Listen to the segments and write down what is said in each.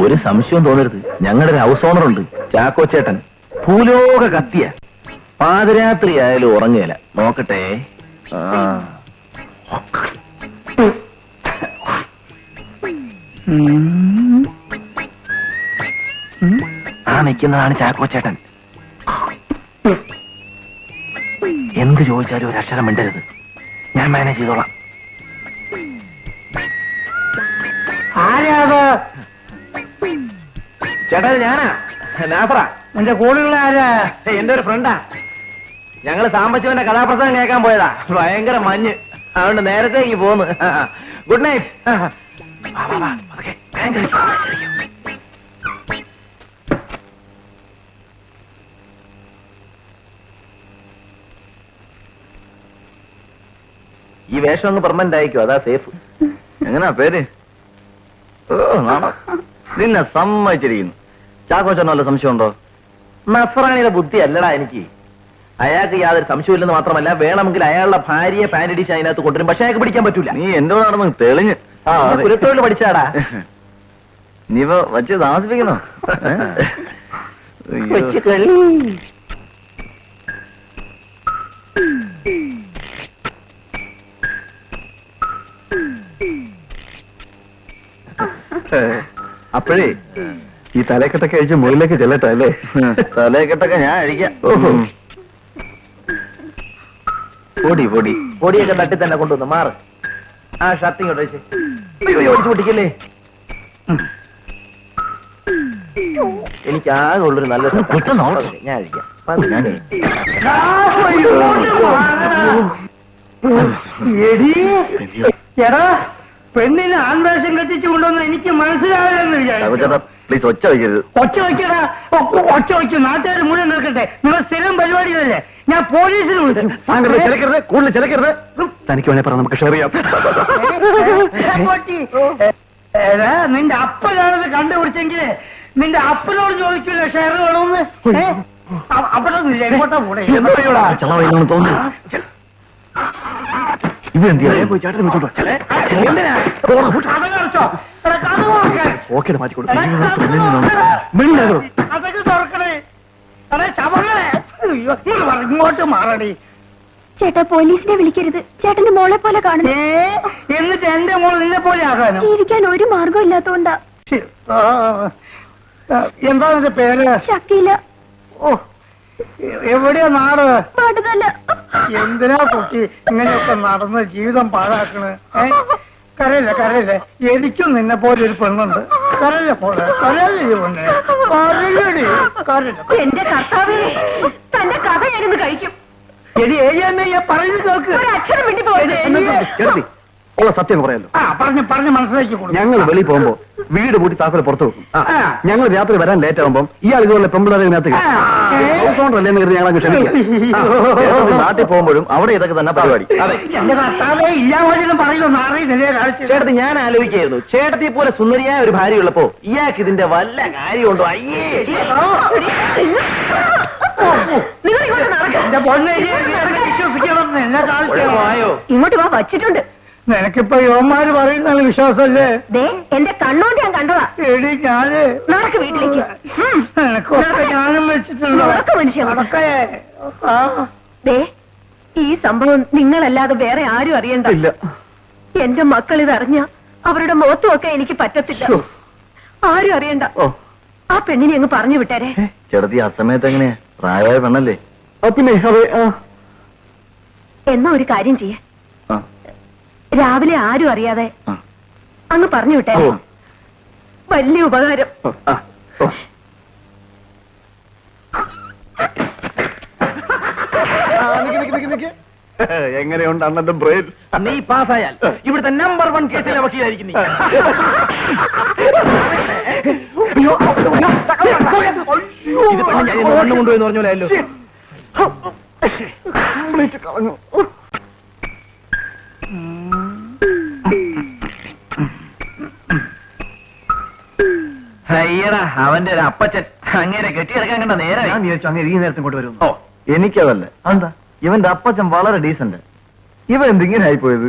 ഒരു സംശയം തോന്നരുത്. ഞങ്ങളുടെ ഒരു ഹൗസ് ഓണർ ഉണ്ട് ചാക്കോ ചേട്ടൻ ഭൂലോക കത്തിയ. പാതിരാത്രി ആയാലും ഉറങ്ങുകയില്ല നോക്കട്ടെ. ആ. നിൽക്കുന്നതാണ് ചാക്കോ ചേട്ടൻ എന്ത് ചോദിച്ചാലും ഒരു അക്ഷരം മിണ്ടരുത്. ഞാൻ മാനേജ് ചെയ്തോളാം. ആരാത്? ചേട്ടാ ഞാനാ. നാഫറ നിന്റെ കൂടെയുള്ള ആരാ? എന്റെ ഒരു ഫ്രണ്ടാ. ഞങ്ങൾ സാമ്പശിവന്റെ കഥാപ്രസംഗം കേൾക്കാൻ പോയതാ. ഭയങ്കര മഞ്ഞ്. അതുകൊണ്ട് നേരത്തെ ഇങ്ങ് പോന്ന്. Good night. ഈ വേഷം ഒന്ന് പെർമനന്റ് ആയിക്കോ അതാ സേഫ് എങ്ങനാ പേര്? ഓ നാണം? നിന്നെ സമ്മതിച്ചിരിക്കുന്നു. ചാക്കോച്ചനോ വല്ല സംശയമുണ്ടോ? നസറാണിയുടെ ബുദ്ധി അല്ലടാ എനിക്ക്. അയാൾക്ക് യാതൊരു സംശയമില്ലെന്ന് മാത്രമല്ല വേണമെങ്കിൽ അയാളുടെ ഭാര്യയെ പാൻഡിഡിഷ് അതിനകത്ത് കൊണ്ടുവരും. പക്ഷെ അയാൾക്ക് പിടിക്കാൻ പറ്റൂല. നീ എന്തോടാണെന്ന് തെളിഞ്ഞ്? കുലത്തൊഴിൽ പഠിച്ചാടാ. നീ ഇപ്പൊ വച്ച് താമസിപ്പിക്കണോ അപ്പോഴേ ഈ തലക്കെട്ടൊക്കെ അഴിച്ച് മുകളിലേക്ക് ചെല്ലട്ടെ അല്ലേ തലക്കെട്ടൊക്കെ ഞാൻ അഴിക്കാം. ഓഹോ. പൊടി പൊടി. പൊടിയൊക്കെ തട്ടി തന്നെ കൊണ്ടുവന്ന് മാറ്. ആ ഷർട്ട് ഇങ്ങോട്ട് വെച്ച്. പൊട്ടിക്കല്ലേ എനിക്ക് ആകെ ഉള്ളൊരു നല്ല. ഞാൻ അഴിക്കാം. എടി. എടാ. പെണ്ണിനെ ആൺവേഷം കെട്ടിച്ചു കൊണ്ടുവന്ന് എനിക്ക് മനസ്സിലാവില്ലെന്ന് വിചാരിച്ചു. പ്ലീസ് ഒച്ച വയ്ക്കരുത്. ഒച്ച വയ്ക്കടാ. ഒച്ച വയ്ക്കും. നാട്ടുകാർ മുഴുവൻ നിൽക്കട്ടെ. നിങ്ങൾ സ്ഥിരം പരിപാടികളല്ലേ? ഞാൻ പോലീസിന് വിളിച്ചു. ചിലക്കരുത് കൂടുതൽ ചിലക്കരുത്. തനിക്ക് വേണേ പറ നമുക്ക് ഷെയർ ചെയ്യാം. നിന്റെ അപ്പനാണത് കണ്ടുപിടിച്ചെങ്കിൽ നിന്റെ അപ്പനോട് ചോദിക്കില്ല ഷെയർ വേണമെന്ന് ഏ? അ- അപ്പനൊന്നുമില്ല എങ്ങോട്ടാ കൂടെ ചളവയില്ലെന്ന് തോന്നുന്നു ഇത്. ഓക്കെ ഇങ്ങോട്ട് ചേട്ടാ പോലീസിനെ വിളിക്കരുത്. ചേട്ടന്റെ മോളെ പോലെ കാണുന്നു എന്നിട്ട് എന്റെ മോൾ നിന്നെ പോലെ ആകാനോ? ജീവിക്കാൻ ഒരു മാർഗം ഇല്ലാത്തോണ്ടാ. എന്താ പേര്? ശക്തിയില്ല. ഓ എവിടെയാ നാട്? എന്തിനാ കുട്ടി ഇങ്ങനെയൊക്കെ നടന്ന് ജീവിതം പാഴാക്കണ്? ഏ? കരയില്ല കരയില്ല? എനിക്കും നിന്നെ പോലെ ഒരു പെണ്ണുണ്ട്. കരയില്ല പോലെ കരയില്ല പെണ്ണെ കരയടി കരയില്ല എന്റെ കർത്താവേ തന്റെ കഥ ഞാനിന്ന് കഴിക്കും. എടി ഏയ്യമ്മ പറഞ്ഞു കേൾക്ക്. അക്ഷരം വേണ്ടി പോയത് ഉള്ള സത്യം പറയാലോ. ആ പറഞ്ഞു പറഞ്ഞു മനസ്സിലാക്കി ഞങ്ങൾ വെളി പോകുമ്പോ വീട് പൂട്ടി താസല പുറത്തു വെക്കും. ഞങ്ങൾ രാത്രി വരാൻ ലേറ്റ് ആകുമ്പോൾ ഇയാൾ ഇതുപോലെ പെമ്പിളറിനകത്ത് ആ. അല്ലേ എന്ന് കരുതി ഞങ്ങൾ അങ്ങ് ക്ഷമിക്കാം ചേട്ടത്തി നാട്ടിൽ പോകുമ്പോഴും അവിടെ ഇതൊക്കെ തന്നെ പരിപാടി. ചേട്ടത്തി ഞാൻ ആലോചിക്കായിരുന്നു ചേട്ടത്തി പോലെ സുന്ദരിയായ ഒരു ഭാര്യ ഉള്ളപ്പോ ഇയാൾക്ക് ഇതിന്റെ വല്ല കാര്യമുണ്ടോ? അയ്യേ. ഇങ്ങോട്ട് വാ വച്ചിട്ടുണ്ട്. നിനക്കിപ്പോ യുവന്മാര് പറയുന്ന വിശ്വാസല്ലേ ദേ എന്റെ കണ്ണോണ്ട് ഞാൻ കണ്ടതാ. എടി ഞാൻ നടക്ക് വീട്ടിലേക്ക്. ഉം. നിനക്കൊക്കെ ഞാനും വെച്ചിട്ടുണ്ടോ? നടക്ക് മനുഷ്യ. നടക്കേ. ആ. ദേ ഈ സംഭവം നിങ്ങളല്ലാതെ വേറെ ആരും അറിയണ്ട. ഇല്ല. എന്റെ മക്കൾ ഇതറിഞ്ഞ അവരുടെ മുഖത്തുമൊക്കെ എനിക്ക് പറ്റത്തില്ല. ശ്ശോ. ആരും അറിയണ്ട. ഓ. ആ പെണ്ണിനെ അങ്ങ് പറഞ്ഞു വിട്ടേരെ. ചെറുതി ആ സമയത്ത് എങ്ങനെയാ? പ്രായമായ പെണ്ണല്ലേ? ആ പിന്നെ അതെ ആ എന്നാ ഒരു കാര്യം ചെയ്യേ. രാവിലെ ആരും അറിയാതെ. അങ്ങ് പറഞ്ഞു വിട്ടേ. വലിയ ഉപകാരം. ആ, ഓ. നിക്ക്, നിക്ക്, നിക്ക്, നിക്ക്. എങ്ങനെയുണ്ട് അണ്ണന്റെ ബ്രെയിൻ? നീ പാസ്സായാൽ ഇവിടുത്തെ നമ്പർ വൺ കേസിലെ വക്കീലായിരിക്കും നീ. ഇത് പെണ്ണ് അയ്യടാ അവന്റെ ഒരു അപ്പച്ചൻ. അങ്ങനെ കെട്ടിയെടുക്കാൻ കണ്ട നേരെ ഞാൻ വിചാരിച്ചു അങ്ങനെ ഈ നേരത്തെ കൊണ്ട് വരുന്നു ഓ എനിക്കതല്ല. എന്താ ഇവന്റെ അപ്പച്ചൻ വളരെ ഡീസന്റ്. ഇവ എന്തിങ്ങനെ ആയിപ്പോയത്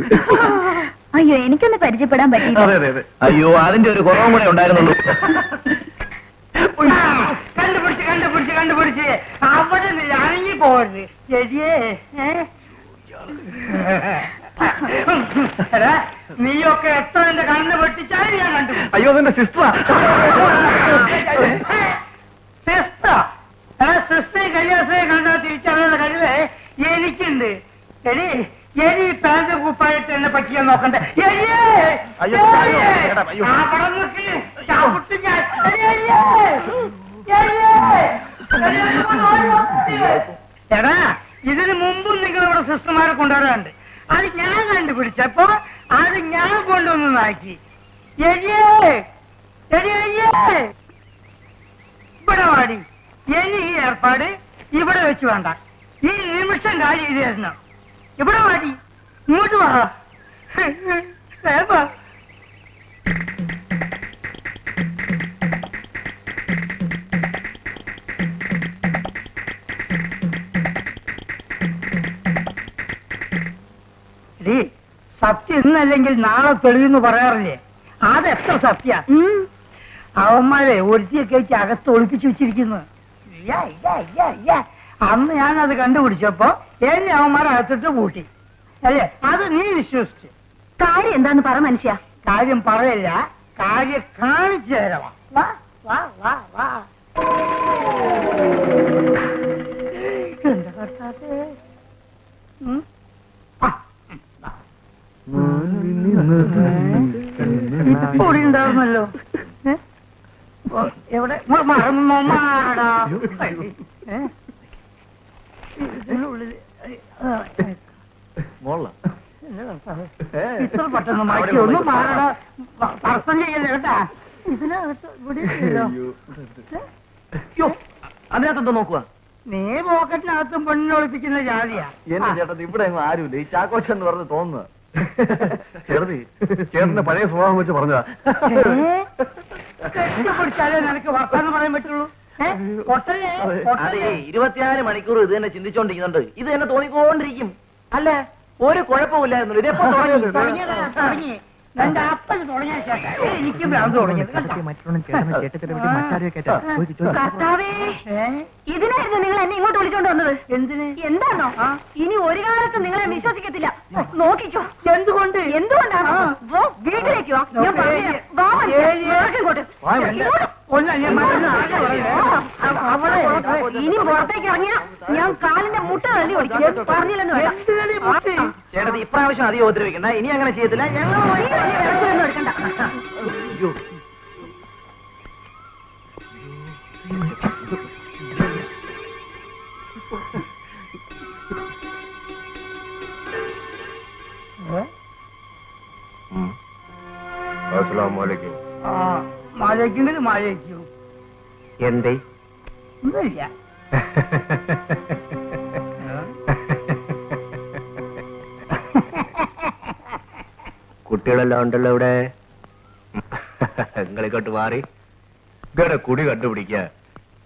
അയ്യോ എനിക്കൊന്ന് പരിചയപ്പെടാൻ പറ്റില്ല അതെ അതെ അതെ. അയ്യോ അതിന്റെ ഒരു കുറവും കൂടെ ഉണ്ടായിരുന്നുള്ളൂ. കണ്ടുപിടിച്ച് കണ്ടുപിടിച്ച് കണ്ടുപിടിച്ച്. അവിടെ നിന്ന് അനങ്ങി പോകരുത് ശരിയേ. ഏ? എടാ, നീയൊക്കെ എത്ര എന്റെ കണ്ണ് വെട്ടിച്ചാലും ഞാൻ കണ്ടു അയ്യോ അതെന്റെ സിസ്റ്ററാ സിസ്റ്റർ സിസ്റ്റർ കല്യാസയെ കണ്ടാൽ തിരിച്ചറിയാനുള്ള കഴിവ് എനിക്കുണ്ട് എടി എനി പാന്റ് കുപ്പായിട്ട് എന്നെ പറ്റിയാൻ നോക്കണ്ടേ എലിയേ! അയ്യോ, അയ്യോ, എലിയേ! എടാ, അയ്യോ. ആ പടം നോക്ക്. ചവിട്ടും ഞാൻ. എടി, എലിയേ! എലിയേ! എടി, ഇങ്ങോട്ട് ഓടി വാ. എടാ ഇതിന് മുമ്പും നിങ്ങൾ ഇവിടെ സിസ്റ്റർമാരെ കൊണ്ടുവരാറുണ്ട് അത് ഞാൻ കണ്ടുപിടിച്ചപ്പോ അത് ഞാൻ കൊണ്ടുവന്ന് നാക്കി. എലിയേ എടി എലിയേ. ഇവിടെ വാടി. എനി ഈ ഏർപ്പാട് ഇവിടെ വെച്ച് വേണ്ട. ഈ നിമിഷം കാര്യം ഇത് തരണം ഇവിടെ വാടി. ഇങ്ങോട്ട് വാ. സത്യം ഇന്നല്ലെങ്കിൽ നാളെ തെളിവെന്ന് പറയാറില്ലേ? അത് എത്ര സത്യ. അവന്മാരെ ഒരുത്തിയെ കഴിച്ച് അകത്ത് ഒളിപ്പിച്ചു വെച്ചിരിക്കുന്നു. അന്ന് ഞാൻ അത് കണ്ടുപിടിച്ചപ്പോ എന്നെ അവന്മാരെ അകത്തിട്ട് കൂട്ടി അല്ലേ? അത് നീ വിശ്വസിച്ചു. കാര്യം എന്താന്ന് പറ മനുഷ്യ. കാര്യം പറയല്ല. കാര്യം കാണിച്ചു തരാം വാ വാ വാ വാ. എന്താ കർത്താവേ? ഏ? എവിടെ? മ- മറന്നോ മാറടാ. ഏ? ഇതിനുള്ളിൽ ഇത്ര പെട്ടെന്ന് മാറ്റി ഒന്ന് മാറടാ. പ- തടസ്സം ചെയ്യല്ലേ കേട്ടാ? ഇതിനകത്ത് ഇവിടെ അതിനകത്തെന്തോ നോക്കുക നീ പോക്കറ്റിനകത്തും പെണ്ണിനെ ഒളിപ്പിക്കുന്ന ജാതിയാ. എന്റെ ചേട്ടൻ ഇവിടെ ആരുമില്ല. ഈ ചാക്കോശം എന്ന് പറഞ്ഞ് തോന്നുന്നു ചേർത്തി. ചേട്ടന്റെ പഴയ സ്വഭാവം വെച്ച് പറഞ്ഞതാ. കെട്ടിപ്പിടിച്ചാലേ നിനക്ക് വർത്താനം പറയാൻ പറ്റുള്ളൂ? അതെ. ഇരുപത്തിനാല് മണിക്കൂർ ഇത് തന്നെ ചിന്തിച്ചോണ്ടിരിക്കുന്നുണ്ട്. ഇത് തന്നെ തോന്നിക്കൊണ്ടിരിക്കും. അല്ല? ഒരു കുഴപ്പമില്ലായിരുന്നു ഇതെപ്പോ തുടങ്ങി? തുടങ്ങി. എന്റെ അപ്പന് തുടങ്ങിയ ശേഷം എനിക്ക് ഭ്രാന്ത് തുടങ്ങിയത് കേട്ടോ. കർത്താവേ ഏ? ഇതിനായിരുന്നു നിങ്ങൾ എന്നെ ഇങ്ങോട്ട് വിളിച്ചോണ്ട് വന്നത്. എന്തിന്? എന്താണോ? ഇനി ഒരു കാലത്ത് നിങ്ങളെ വിശ്വസിക്കത്തില്ല. നോക്കിക്കോ. എന്തുകൊണ്ട്? എന്തുകൊണ്ടാണോ? വീട്ടിലേക്കോ? വാ ഞാൻ ഇനി പുറത്തേക്ക് ഇറങ്ങിയ ഞാൻ കാലിന്റെ മുട്ട തള്ളി ഓടിക്കും പറഞ്ഞില്ലെന്ന്? ചേട്ടത് ഇപ്രാവശ്യം അധികം ഉപദ്രവിക്കണ്ട. ഇനി അങ്ങനെ ചെയ്യത്തില്ല. ഞങ്ങൾ മഴയ്ക്കെങ്കിൽ മഴയ്ക്കൂ. എന്തേ? ഒന്നുമില്ല. കുട്ടികളെല്ലാം ഉണ്ടല്ലോ ഇവിടെ? നിങ്ങളിങ്ങോട്ട് മാറി. ഇങ്ങനെ കുടി കണ്ടുപിടിക്ക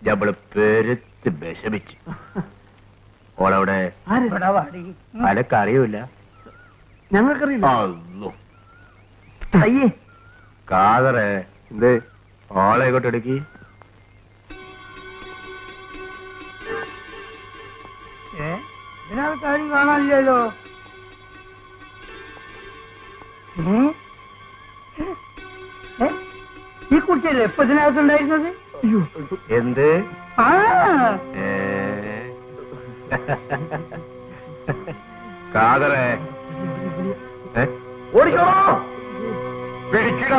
നമ്മൾ പെരുത്ത് വിഷമിച്ച്. ഓളവിടെ അനക്കറിയൂല. ഞങ്ങൾക്കറിയില്ല. അല്ലോ അയ്യേ. കാതറേ. എന്തേ? ഓളെ ഇങ്ങോട്ട് എടുക്കി. ഏ? ഇതിനകത്ത് ആരും കാണാനില്ലല്ലോ? ഈ കുട്ടിയല്ലേ ഇപ്പൊ ഇതിനകത്തുണ്ടായിരുന്നത് എന്ത് ആ? കാതറേ? ഓടിക്കോളോ പിടിക്കണോ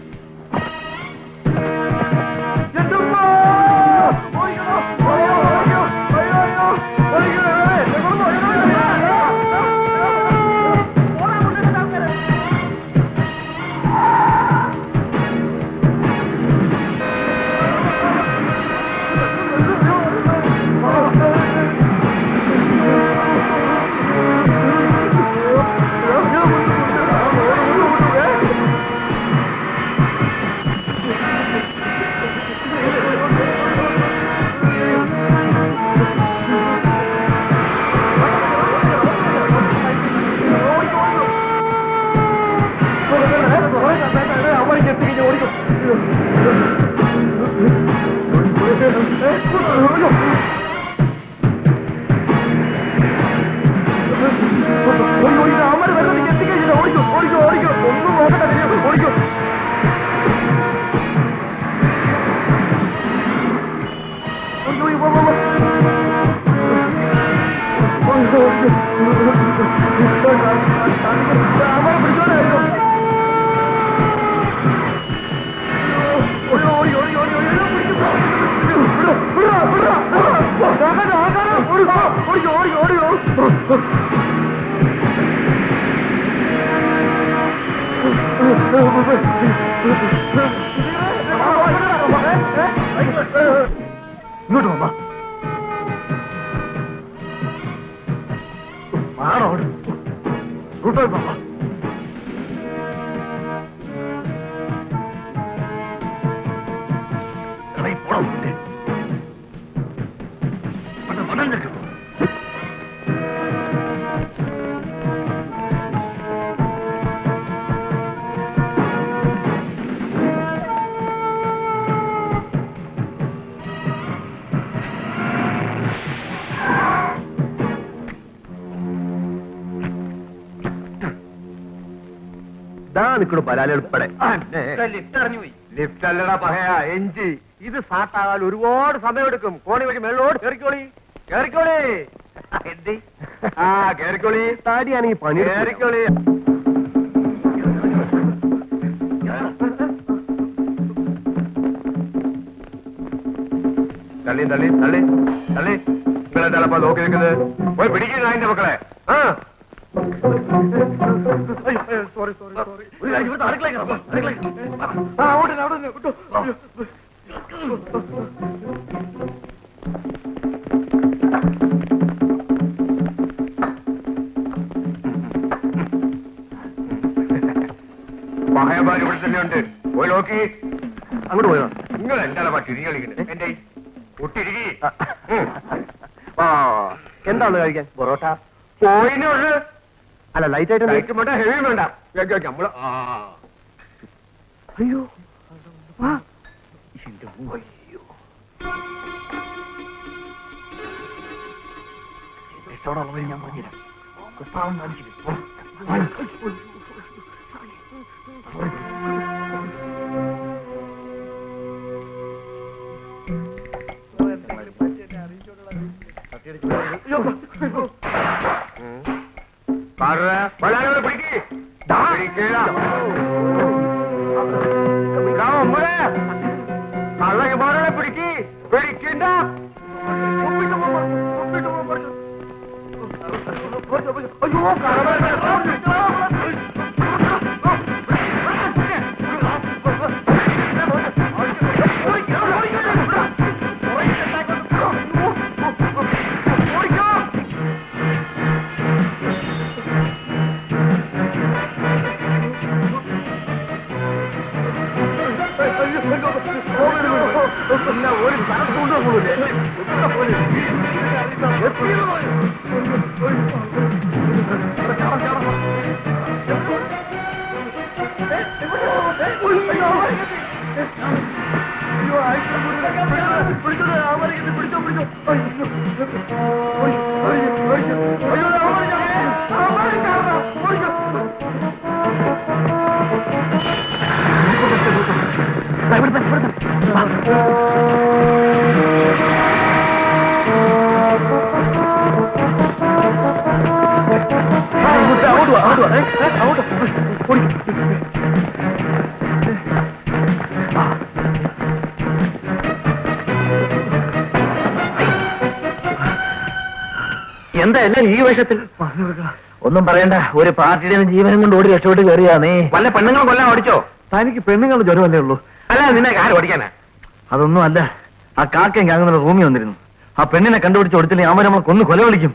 ഇങ്ങോട്ട് വാ. മാറോ റൂട്ടോ വാ. ദാ നിക്കണു പലാലി ഉൾപ്പെടെ. ലിഫ്റ്റ് അല്ലടാ പറയാ എഞ്ചി ഇത് സാട്ടാകാൻ ഒരുപാട് സമയമെടുക്കും. കോണി വഴി മേളോട് കേറിക്കോളി. കേറിക്കോളി. എന്തി? ആ കേറിക്കോളി. താടിയാണെങ്കിൽ പണി കേറിക്കോളി. തള്ളി തള്ളി തള്ളി തള്ളി. നിങ്ങളെന്താണ് ചിലപ്പോ നോക്കി നിൽക്കുന്നത്? പോയി പിടിക്കുന്ന അതിന്റെ മക്കളെ. ആ. സോറി സോറി സോറി ഇവിടുത്തെ അടുക്കളയിൽ കിടന്നോ, ആ അവിടെ നിന്ന്, അവിടെ നിന്ന്, വിട്ടോ. മഹായമാർ ഇവിടെ തന്നെ ഉണ്ട് പോയി നോക്കി അങ്ങോട്ട് പോയോ നിങ്ങൾ എന്താണ് പാ തിരിഞ്ഞു കളിക്കുന്നത് എന്റെ കുട്ടിരികി എന്താണ് കഴിക്കാൻ പൊറോട്ട പോയിനുണ്ട് അല്ല ലൈറ്റ് ആയിട്ട് ലൈറ്റ് വേണ്ട ഹെവി വേണ്ട. നമ്മൾ അയ്യോ. ഞാൻ கிழா அழகு மரண பிடிக்கி பிடிக்கின்றா ஐயோ கடவுள். പിടിക്ക് പിടിക്കണ്ട എന്താ എല്ലാം ഈ വേഷത്തിൽ? ഒന്നും പറയണ്ട. ഒരു പാർട്ടിയുടെ ജീവനും കൊണ്ട് ഓടി രക്ഷപ്പെട്ട് കയറിയാ നീ. വല്ല പെണ്ണുങ്ങളെ കൊല്ലാൻ ഓടിച്ചോ? തനിക്ക് പെണ്ണുങ്ങളുടെ ജ്വരമല്ലേ ഉള്ളൂ. അല്ല നിന്നെ ആര് ഓടിക്കാനാ? അതൊന്നും അല്ല. ആ കാക്കയും കാങ്ങുന്ന റൂമിൽ വന്നിരുന്നു. ആ പെണ്ണിനെ കണ്ടുപിടിച്ച് കൊടുത്തില്ലെങ്കിൽ അവൻ നമ്മളെ കൊന്നു കൊല വിളിക്കും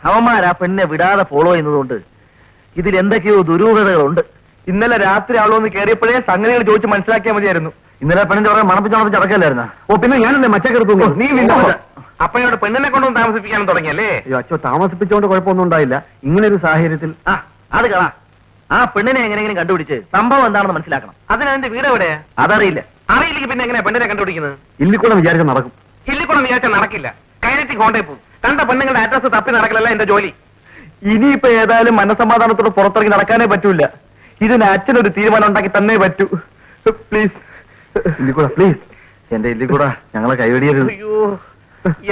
അവന്മാർ ആ പെണ്ണിനെ വിടാതെ ഫോളോ ചെയ്യുന്നതുകൊണ്ട് ഇതിൽ എന്തൊക്കെയോ ദുരൂഹതകളുണ്ട്. ഇന്നലെ രാത്രി ആളോന്ന് കയറിയപ്പോഴേ സംഗതികൾ ചോദിച്ച് മനസ്സിലാക്കിയാൽ മതിയായിരുന്നു. ഇന്നലെ പെണ്ണിന്റെ പറഞ്ഞ മണപ്പിച്ച് മണപ്പിച്ച് അടക്കല്ലായിരുന്ന ഓ പിന്നെ ഞാനല്ലേ മച്ചക്കെടുത്തു നീ അപ്പൊ ഇവിടെ പെണ്ണിനെ കൊണ്ടൊന്ന് താമസിപ്പിക്കാനും തുടങ്ങിയല്ലേ? അച്ഛോ താമസിപ്പിച്ചോണ്ട് കുഴപ്പമൊന്നും ഉണ്ടായില്ല. ഇങ്ങനെ ഒരു സാഹചര്യത്തിൽ ആ അത് കാണാ ആ പെണ്ണിനെ എങ്ങനെയെങ്കിലും കണ്ടുപിടിച്ച് സംഭവം എന്താണെന്ന് മനസ്സിലാക്കണം. അതിനെന്റെ വീട് എവിടെ അതറിയില്ല. അറിയില്ലെങ്കിൽ പിന്നെ എങ്ങനെയാ പെണ്ണിനെ കണ്ടുപിടിക്കുന്നത്? ഇല്ലിക്കൂടെ വിചാരിച്ചാൽ നടക്കും. ഇല്ലിക്കൂടെ വിചാരിച്ചാൽ നടക്കില്ല. കൈനറ്റി കോണ്ടേ പോകും കണ്ട പെണ്ണുങ്ങളുടെ അഡ്രസ് തപ്പി നടക്കലല്ല എന്റെ ജോലി. ഇനിയിപ്പോ ഏതായാലും മനസമാധാനത്തോട് പുറത്തിറങ്ങി നടക്കാനേ പറ്റൂല. ഇതിന് അച്ഛനൊരു തീരുമാനം ഉണ്ടാക്കി തന്നെ പറ്റൂ. പ്ലീസ് പ്ലീസ് എന്റെ ഇല്ലിക്കൂട ഞങ്ങളെ കൈവെടിയരുത്. അയ്യോ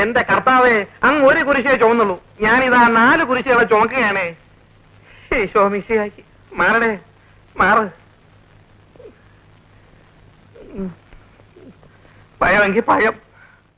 എന്റെ കർത്താവേ അങ്ങ് ഒരു കുരിശേ ചുമന്നുള്ളൂ. ഞാനിതാ നാല് കുരിശികളെ ചുമക്കുകയാണേ. ഈശോ മാറണേ മാറ്. പഴമെങ്കിൽ പഴം.